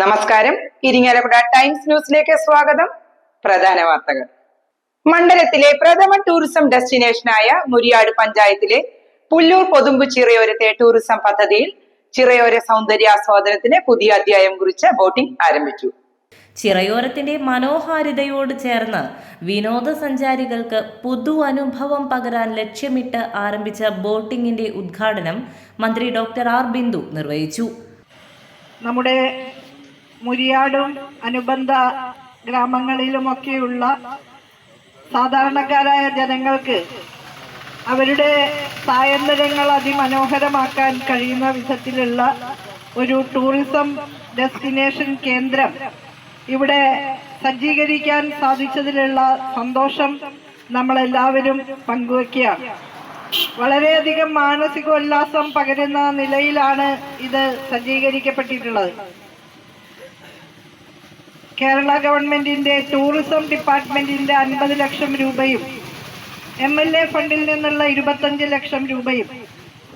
നമസ്കാരം. ഇരിങ്ങാലക്കുട ടൈംസ് ന്യൂസിലേക്ക് സ്വാഗതം. പ്രധാന വാർത്തകൾ. മണ്ഡലത്തിലെ പ്രഥമ ടൂറിസം ഡെസ്റ്റിനേഷനായ മുരിയാട് പഞ്ചായത്തിലെ പുല്ലൂർ പൊതുമ്പു ചിറയോരത്തെ ടൂറിസം പദ്ധതിയിൽ ചിറയോര സൗന്ദര്യാസ്വാദനത്തിന് പുതിയ അധ്യായം കുറിച്ച് ബോട്ടിംഗ് ആരംഭിച്ചു. ചിറയോരത്തിന്റെ മനോഹാരിതയോട് ചേർന്ന് വിനോദസഞ്ചാരികൾക്ക് പുതു അനുഭവം പകരാൻ ലക്ഷ്യമിട്ട് ആരംഭിച്ച ബോട്ടിംഗിന്റെ ഉദ്ഘാടനം മന്ത്രി ഡോക്ടർ ആർ ബിന്ദു നിർവഹിച്ചു. നമ്മുടെ മുരിയാടും അനുബന്ധ ഗ്രാമങ്ങളിലുമൊക്കെയുള്ള സാധാരണക്കാരായ ജനങ്ങൾക്ക് അവരുടെ സായന്തരങ്ങൾ അതിമനോഹരമാക്കാൻ കഴിയുന്ന വിധത്തിലുള്ള ഒരു ടൂറിസം ഡെസ്റ്റിനേഷൻ കേന്ദ്രം ഇവിടെ സജ്ജീകരിക്കാൻ സാധിച്ചതിലുള്ള സന്തോഷം നമ്മളെല്ലാവരും പങ്കുവയ്ക്കുകയാണ് വളരെയധികം മാനസികോല്ലാസം പകരുന്ന നിലയിലാണ് ഇത് സജ്ജീകരിക്കപ്പെട്ടിട്ടുള്ളത്. കേരള ഗവൺമെന്റിന്റെ ടൂറിസം ഡിപ്പാർട്ട്മെന്റിന്റെ അൻപത് ലക്ഷം രൂപയും എം എൽ എ ഫണ്ടിൽ നിന്നുള്ള ഇരുപത്തഞ്ച് ലക്ഷം രൂപയും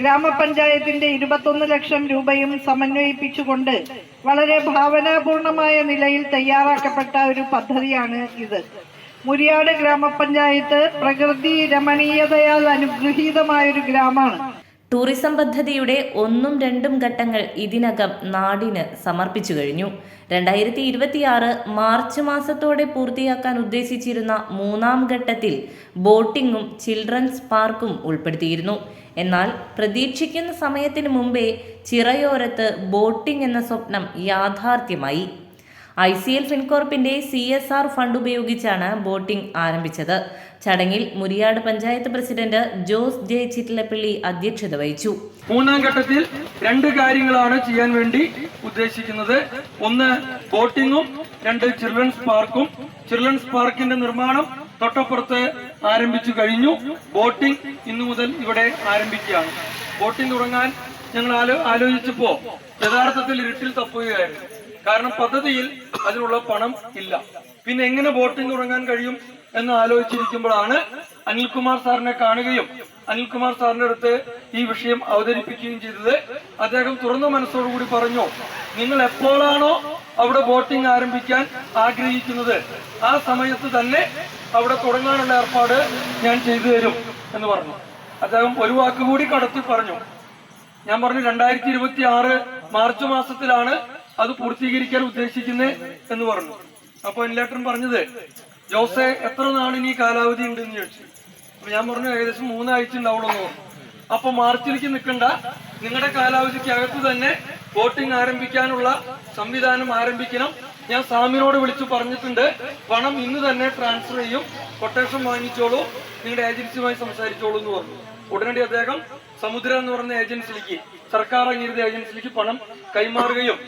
ഗ്രാമപഞ്ചായത്തിന്റെ ഇരുപത്തൊന്ന് ലക്ഷം രൂപയും സമന്വയിപ്പിച്ചുകൊണ്ട് വളരെ ഭാവനാപൂർണമായ നിലയിൽ തയ്യാറാക്കപ്പെട്ട ഒരു പദ്ധതിയാണ് ഇത്. മുരിയാട് ഗ്രാമപഞ്ചായത്ത് പ്രകൃതി രമണീയതയാൽ അനുഗ്രഹീതമായ ഒരു ഗ്രാമമാണ്. ടൂറിസം പദ്ധതിയുടെ ഒന്നും രണ്ടും ഘട്ടങ്ങൾ ഇതിനകം നാടിന് സമർപ്പിച്ചു കഴിഞ്ഞു. രണ്ടായിരത്തി ഇരുപത്തിയാറ് മാർച്ച് മാസത്തോടെ പൂർത്തിയാക്കാൻ ഉദ്ദേശിച്ചിരുന്ന മൂന്നാം ഘട്ടത്തിൽ ബോട്ടിങ്ങും ചിൽഡ്രൻസ് പാർക്കും ഉൾപ്പെടുത്തിയിരുന്നു. എന്നാൽ പ്രതീക്ഷിക്കുന്ന സമയത്തിന് മുമ്പേ ചിറയോരത്ത് ബോട്ടിംഗ് എന്ന സ്വപ്നം യാഥാർത്ഥ്യമായി. ഐ സി എൽ ഫിൻകോർപ്പിന്റെ സി എസ് ആർ ഫണ്ട് ഉപയോഗിച്ചാണ് ബോട്ടിംഗ് ആരംഭിച്ചത്. ചടങ്ങിൽ മുരിയാട് പഞ്ചായത്ത് പ്രസിഡന്റ് ജോസ് ജെ ചിറ്റിലപ്പള്ളി അധ്യക്ഷത വഹിച്ചു. മൂന്നാം ഘട്ടത്തിൽ രണ്ട് കാര്യങ്ങളാണ് ചെയ്യാൻ വേണ്ടി ഉദ്ദേശിക്കുന്നത്. ഒന്ന് ബോട്ടിങ്ങും രണ്ട് ചിൽഡ്രൻസ് പാർക്കും. ചിൽഡ്രൻസ് പാർക്കിന്റെ നിർമ്മാണം തൊട്ടപ്പുറത്ത് ആരംഭിച്ചു കഴിഞ്ഞു. ബോട്ടിംഗ് ഇന്നു മുതൽ ഇവിടെ ആരംഭിക്കുകയാണ്. ബോട്ടിംഗ് തുടങ്ങാൻ ഞങ്ങൾ ആലോ ആലോചിച്ചപ്പോ യഥാർത്ഥത്തിൽ ഇരുട്ടിൽ തപ്പുകയായിരുന്നു. കാരണം പദ്ധതിയിൽ അതിനുള്ള പണം ഇല്ല. പിന്നെ എങ്ങനെ ബോട്ടിംഗ് തുടങ്ങാൻ കഴിയും എന്ന് ആലോചിച്ചിരിക്കുമ്പോഴാണ് അനിൽകുമാർ സാറിനെ കാണുകയും അനിൽകുമാർ സാറിന്റെ അടുത്ത് ഈ വിഷയം അവതരിപ്പിക്കുകയും ചെയ്തത്. അദ്ദേഹം തുറന്ന മനസ്സോടുകൂടി പറഞ്ഞു നിങ്ങൾ എപ്പോഴാണോ അവിടെ ബോട്ടിംഗ് ആരംഭിക്കാൻ ആഗ്രഹിക്കുന്നത് ആ സമയത്ത് തന്നെ അവിടെ തുടങ്ങാനുള്ള ഏർപ്പാട് ഞാൻ ചെയ്തു തരും എന്ന് പറഞ്ഞു. അദ്ദേഹം ഒരു വാക്ക് കൂടി കടത്തി പറഞ്ഞു. ഞാൻ പറഞ്ഞു രണ്ടായിരത്തി ഇരുപത്തി ആറ് മാർച്ച് മാസത്തിലാണ് അത് പൂർത്തീകരിക്കാൻ ഉദ്ദേശിക്കുന്നത് എന്ന് പറഞ്ഞു. അപ്പൊ എല്ലാട്ടും പറഞ്ഞത് ജോസെ എത്ര നാളിന് ഈ കാലാവധി ഉണ്ടെന്ന് ചോദിച്ചു. അപ്പൊ ഞാൻ പറഞ്ഞു ഏകദേശം മൂന്നാഴ്ച ഉണ്ടാവുള്ളൂ എന്ന് പറഞ്ഞു. അപ്പൊ മാർച്ചിലേക്ക് നിൽക്കണ്ട. നിങ്ങളുടെ കാലാവധിക്ക് അകത്ത് തന്നെ വോട്ടിംഗ് ആരംഭിക്കാനുള്ള സംവിധാനം ആരംഭിക്കണം. ഞാൻ സാമിനോട് വിളിച്ചു പറഞ്ഞിട്ടുണ്ട് പണം ഇന്ന് തന്നെ ട്രാൻസ്ഫർ ചെയ്യും. കൊട്ടേഷൻ വാങ്ങിച്ചോളൂ. നിങ്ങളുടെ ഏജൻസിയുമായി സംസാരിച്ചോളൂ എന്ന് പറഞ്ഞു. ഉടനടി അദ്ദേഹം സമുദ്ര എന്ന് പറഞ്ഞ ഏജൻസിയിലേക്ക് സർക്കാർ അംഗീകൃത ഏജൻസിയിലേക്ക് പണം കൈമാറുകയും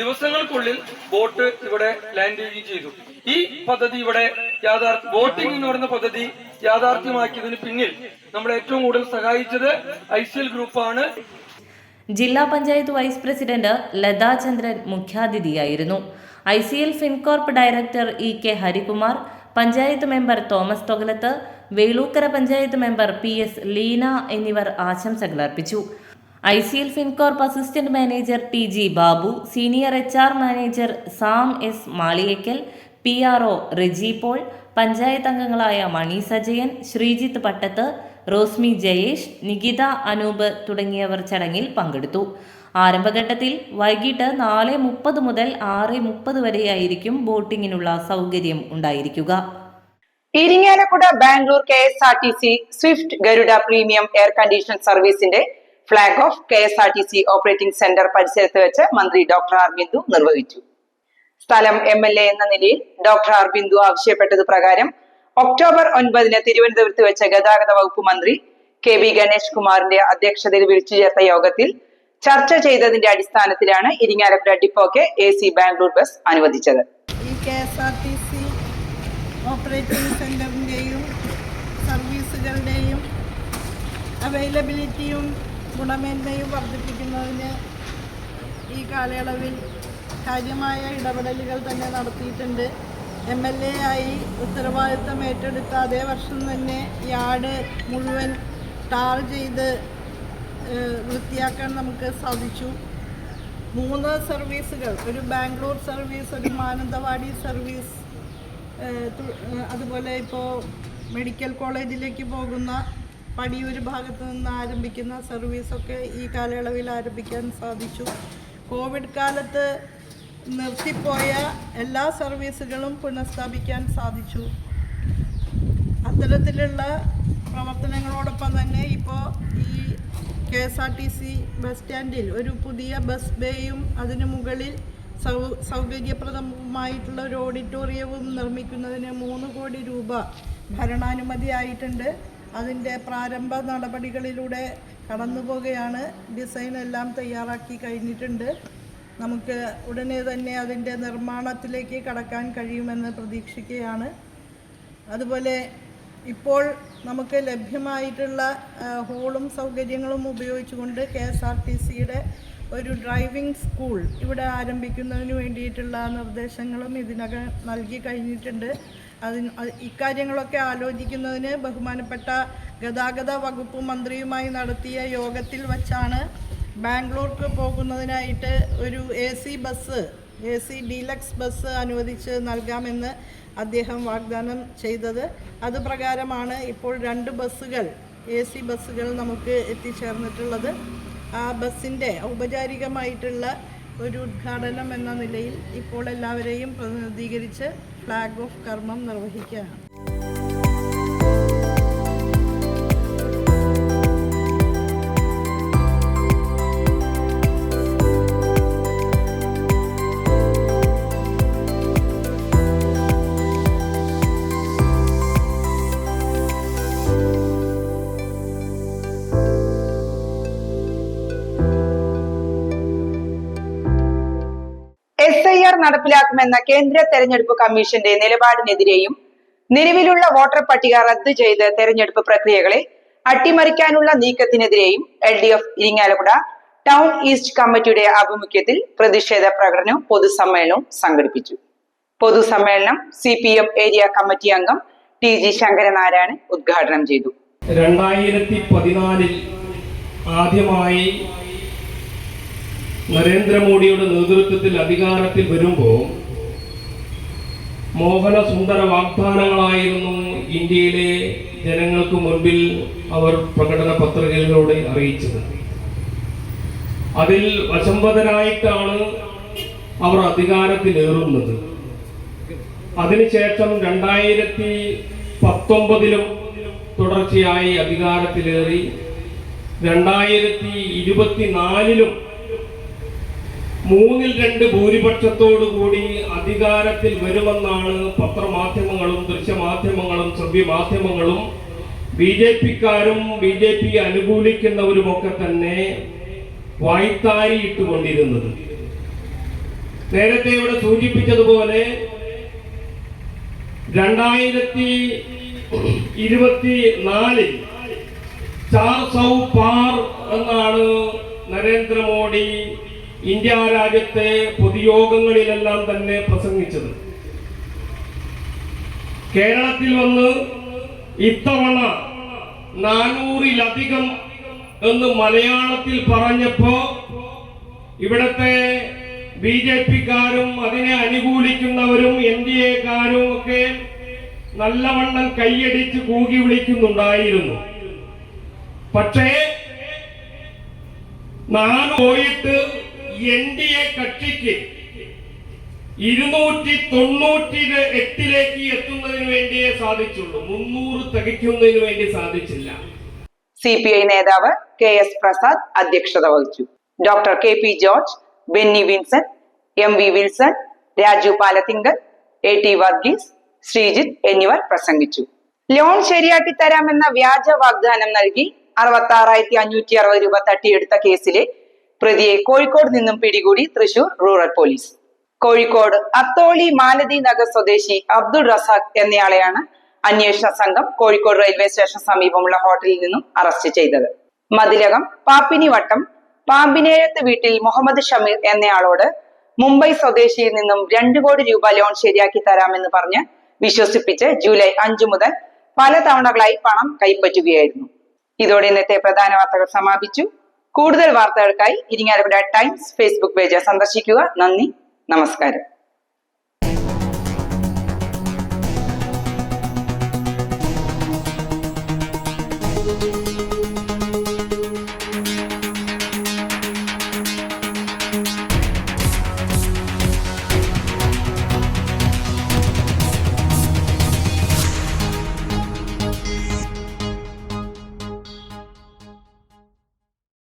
ദിവസങ്ങൾക്കുള്ളിൽ ബോട്ട് ഇവിടെ ലാൻഡ് ചെയ്യുകയും ചെയ്തു. ഈ പദ്ധതി ഇവിടെ യാഥാർത്ഥ്യ ബോട്ടിംഗ് എന്ന് പറയുന്ന പദ്ധതി യാഥാർത്ഥ്യമാക്കിയതിന് പിന്നിൽ നമ്മൾ ഏറ്റവും കൂടുതൽ സഹായിച്ചത് ഐ സി എൽ ഗ്രൂപ്പാണ് ജില്ലാ panchayat vice president Latha Chandran മുഖ്യാതിഥിയായിരുന്നു. I C L Fincorp director E K Harikumar panchayat member Thomas Thokalath Velookkara panchayat member P S Leena എന്നിവർ ആശംസകൾ അർപ്പിച്ചു. I C L Fincorp assistant manager T G Babu senior H R manager Sam S Maliyekkal P R O Reji Paul panchayat അംഗങ്ങളായ മണി സജയൻ ശ്രീജിത്ത് പട്ടത്ത് റോസ്മി ജയേഷ് നികിത അനൂപ് തുടങ്ങിയവർ ചടങ്ങിൽ പങ്കെടുത്തു. ആരംഭഘട്ടത്തിൽ വൈകിട്ട് നാല് മുപ്പത് മുതൽ ആറ് മുപ്പത് വരെയായിരിക്കും ബോട്ടിങ്ങിനുള്ള സൗകര്യം ഉണ്ടായിരിക്കുക. Irinjalakuda Bangalore K S R T C Swift Garuda premium air condition സർവീസിന്റെ flag off K S R T C operating centre പരിസരത്ത് വെച്ച് മന്ത്രി ഡോക്ടർ ആർ ബിന്ദു നിർവഹിച്ചു. സ്ഥലം എം എൽ എ എന്ന നിലയിൽ ഡോക്ടർ ആർ ബിന്ദു ആവശ്യപ്പെട്ടത് പ്രകാരം ഒക്ടോബർ ഒൻപതിന് തിരുവനന്തപുരത്ത് വെച്ച് ഗതാഗത വകുപ്പ് മന്ത്രി കെ വി ഗണേഷ് കുമാറിന്റെ അധ്യക്ഷതയിൽ വിളിച്ചു ചേർത്ത യോഗത്തിൽ ചർച്ച ചെയ്തതിന്റെ അടിസ്ഥാനത്തിലാണ് ഇരിങ്ങാലക്കുട ഡിപ്പോക്ക് എ സി ബാംഗ്ലൂർ ബസ് അനുവദിച്ചത്. ഓപ്പറേറ്റിംഗ് സെന്ററിന്റെയും സർവീസുകളുടെയും അവൈലബിലിറ്റിയും ഗുണമേന്മയും വർദ്ധിപ്പിക്കുന്നതിന് ഈ കാലയളവിൽ കാര്യമായ ഇടപെടലുകൾ തന്നെ നടത്തിയിട്ടുണ്ട്. എം എൽ എ ആയി ഉത്തരവാദിത്തം ഏറ്റെടുത്ത അതേ വർഷം തന്നെ യാർഡ് മുഴുവൻ ടാർ ചെയ്ത് വൃത്തിയാക്കാൻ നമുക്ക് സാധിച്ചു. മൂന്ന് സർവീസുകൾ ഒരു ബാംഗ്ലൂർ സർവീസ് ഒരു മാനന്തവാടി സർവീസ് അതുപോലെ ഇപ്പോൾ മെഡിക്കൽ കോളേജിലേക്ക് പോകുന്ന പടിയൂർ ഭാഗത്ത് നിന്ന് ആരംഭിക്കുന്ന സർവീസൊക്കെ ഈ കാലയളവിൽ ആരംഭിക്കാൻ സാധിച്ചു. കോവിഡ് കാലത്ത് നിർത്തിപ്പോയ എല്ലാ സർവീസുകളും പുനഃസ്ഥാപിക്കാൻ സാധിച്ചു. അത്തരത്തിലുള്ള പ്രവർത്തനങ്ങളോടൊപ്പം തന്നെ ഇപ്പോൾ ഈ K S R T C bus സ്റ്റാൻഡിൽ ഒരു പുതിയ ബസ് ബേയും അതിനു മുകളിൽ സൗ സൗകര്യപ്രദമായിട്ടുള്ള ഒരു ഓഡിറ്റോറിയവും നിർമ്മിക്കുന്നതിന് മൂന്ന് കോടി രൂപ ഭരണാനുമതി ആയിട്ടുണ്ട്. അതിന്റെ പ്രാരംഭ നടപടികളിലൂടെ കടന്നു പോകുകയാണ് ഡിസൈൻ എല്ലാം തയ്യാറാക്കി കഴിഞ്ഞിട്ടുണ്ട്. നമുക്ക് ഉടനെ തന്നെ അതിന്റെ നിർമ്മാണത്തിലേക്ക് കടക്കാൻ കഴിയുമെന്ന് പ്രതീക്ഷിക്കുകയാണ്. അതുപോലെ ഇപ്പോൾ നമുക്ക് ലഭ്യമായിട്ടുള്ള ഹോളും സൗകര്യങ്ങളും ഉപയോഗിച്ചുകൊണ്ട് കെ എസ് ആർ ടി സിയുടെ ഒരു ഡ്രൈവിംഗ് സ്കൂൾ ഇവിടെ ആരംഭിക്കുന്നതിന് വേണ്ടിയിട്ടുള്ള നിർദ്ദേശങ്ങളും ഇതിനകം നൽകി കഴിഞ്ഞിട്ടുണ്ട്. അതിന് ഇക്കാര്യങ്ങളൊക്കെ ആലോചിക്കുന്നതിന് ബഹുമാനപ്പെട്ട ഗതാഗത വകുപ്പ് മന്ത്രിയുമായി നടത്തിയ യോഗത്തിൽ വച്ചാണ് ബാംഗ്ലൂർക്ക് പോകുന്നതിനായിട്ട് ഒരു A C bus A C deluxe bus അനുവദിച്ച് നൽകാമെന്ന് അദ്ദേഹം വാഗ്ദാനം ചെയ്തത്. അത് പ്രകാരമാണ് ഇപ്പോൾ രണ്ട് ബസ്സുകൾ എ സി ബസ്സുകൾ നമുക്ക് എത്തിച്ചേർന്നിട്ടുള്ളത്. ആ ബസ്സിന്റെ ഔപചാരികമായിട്ടുള്ള ഒരു ഉദ്ഘാടനം എന്ന നിലയിൽ ഇപ്പോൾ എല്ലാവരെയും പ്രതിനിധീകരിച്ച് ഫ്ലാഗ് ഓഫ് കർമ്മം നിർവഹിക്കുകയാണ് നടപ്പിലാക്കുമെന്ന കേന്ദ്ര തെരഞ്ഞെടുപ്പ് കമ്മീഷന്റെ നിലപാടിനെതിരെയും നിലവിലുള്ള വോട്ടർ പട്ടിക റദ്ദു ചെയ്ത് തെരഞ്ഞെടുപ്പ് പ്രക്രിയകളെ അട്ടിമറിക്കാനുള്ള നീക്കത്തിനെതിരെയും L D F Irinjalakuda town east കമ്മിറ്റിയുടെ ആഭിമുഖ്യത്തിൽ പ്രതിഷേധ പ്രകടനവും പൊതുസമ്മേളനവും സംഘടിപ്പിച്ചു. പൊതുസമ്മേളനം C P M area committee അംഗം ടി ജി ശങ്കരനാരായണൻ ഉദ്ഘാടനം ചെയ്തു. രണ്ടായിരത്തി പതിനാലിൽ ആദ്യമായി നരേന്ദ്രമോദിയുടെ നേതൃത്വത്തിൽ അധികാരത്തിൽ വരുമ്പോൾ മോഹന സുന്ദര വാഗ്ദാനങ്ങളായിരുന്നു ഇന്ത്യയിലെ ജനങ്ങൾക്ക് മുൻപിൽ അവർ പ്രകടന പത്രികയിലൂടെ അറിയിച്ചത്. അതിൽ വശംവദനായിട്ടാണ് അവർ അധികാരത്തിലേറുന്നത്. അതിനുശേഷം രണ്ടായിരത്തി പത്തൊമ്പതിലും തുടർച്ചയായി അധികാരത്തിലേറി. രണ്ടായിരത്തി ഇരുപത്തിനാലിലും മൂന്നിൽ രണ്ട് ഭൂരിപക്ഷത്തോടു കൂടി അധികാരത്തിൽ വരുമെന്നാണ് പത്രമാധ്യമങ്ങളും ദൃശ്യമാധ്യമങ്ങളും ശ്രവ്യമാധ്യമങ്ങളും. ബി ജെ പിക്കാരും ബി ജെ പി അനുകൂലിക്കുന്നവരുമൊക്കെ തന്നെ വായ്ത്താരിയിട്ടുകൊണ്ടിരുന്നത് നേരത്തെ ഇവിടെ സൂചിപ്പിച്ചതുപോലെ രണ്ടായിരത്തി ഇരുപത്തി നാലിൽ ചാർ സൗ പാർ എന്നാണ് നരേന്ദ്രമോദി ഇന്ത്യ രാജ്യത്തെ പൊതുയോഗങ്ങളിലെല്ലാം തന്നെ പ്രസംഗിച്ചത്. കേരളത്തിൽ വന്ന് ഇത്തവണ നാനൂറിലധികം എന്ന് മലയാളത്തിൽ പറഞ്ഞപ്പോ ഇവിടത്തെ ബി ജെ പിക്കാരും അതിനെ അനുകൂലിക്കുന്നവരും എൻ ഡി എക്കാരും ഒക്കെ നല്ലവണ്ണം കൈയടിച്ച് കൂകി വിളിക്കുന്നുണ്ടായിരുന്നു. പക്ഷേ നാം പോയിട്ട് എൻ ഡി എ കക്ഷിക്ക് ഇരുന്നൂറ്റി തൊണ്ണൂറ്റി എട്ടിലേക്ക് എത്തുന്നതിന് വേണ്ടിയേ സാധിച്ചുള്ളൂ. മുന്നൂറ് തികയ്ക്കുന്നതിന് വേണ്ടി സാധിച്ചില്ല. സി പി ഐ നേതാവ് കെ എസ് പ്രസാദ് അധ്യക്ഷത വഹിച്ചു. Doctor K P George Benny Vinson M V Wilson Raju Palathingal A T Varghese Sreejith എന്നിവർ പ്രസംഗിച്ചു. ലോൺ ശരിയാക്കി തരാമെന്ന വ്യാജ വാഗ്ദാനം നൽകി അറുപത്തി ആറായിരത്തി അഞ്ഞൂറ്റി അറുപത് രൂപ തട്ടിയെടുത്ത കേസിലെ പ്രതിയെ കോഴിക്കോട് നിന്നും പിടികൂടി തൃശൂർ റൂറൽ പോലീസ്. കോഴിക്കോട് അത്തോളി മാലതി നഗർ സ്വദേശി അബ്ദുൾ റസാഖ് എന്നയാളെയാണ് അന്വേഷണ സംഘം കോഴിക്കോട് റെയിൽവേ സ്റ്റേഷൻ സമീപമുള്ള ഹോട്ടലിൽ നിന്നും അറസ്റ്റ് ചെയ്തത്. മതിലകം പാപ്പിനിവട്ടം പാമ്പിനേഴത്ത് വീട്ടിൽ മുഹമ്മദ് ഷമീർ എന്നയാളോട് മുംബൈ സ്വദേശിയിൽ നിന്നും രണ്ടു കോടി രൂപ ലോൺ ശരിയാക്കി തരാമെന്ന് പറഞ്ഞ് വിശ്വസിപ്പിച്ച് ജൂലൈ അഞ്ചു മുതൽ പല തവണകളായി പണം കൈപ്പറ്റുകയായിരുന്നു. ഇതോടെ ഇന്നത്തെ പ്രധാന വാർത്തകൾ സമാപിച്ചു. കൂടുതൽ വാർത്തകൾക്കായി ഇരിങ്ങാലക്കുട ടൈംസ് ഫേസ്ബുക്ക് പേജ് സന്ദർശിക്കുക. നന്ദി. നമസ്കാരം.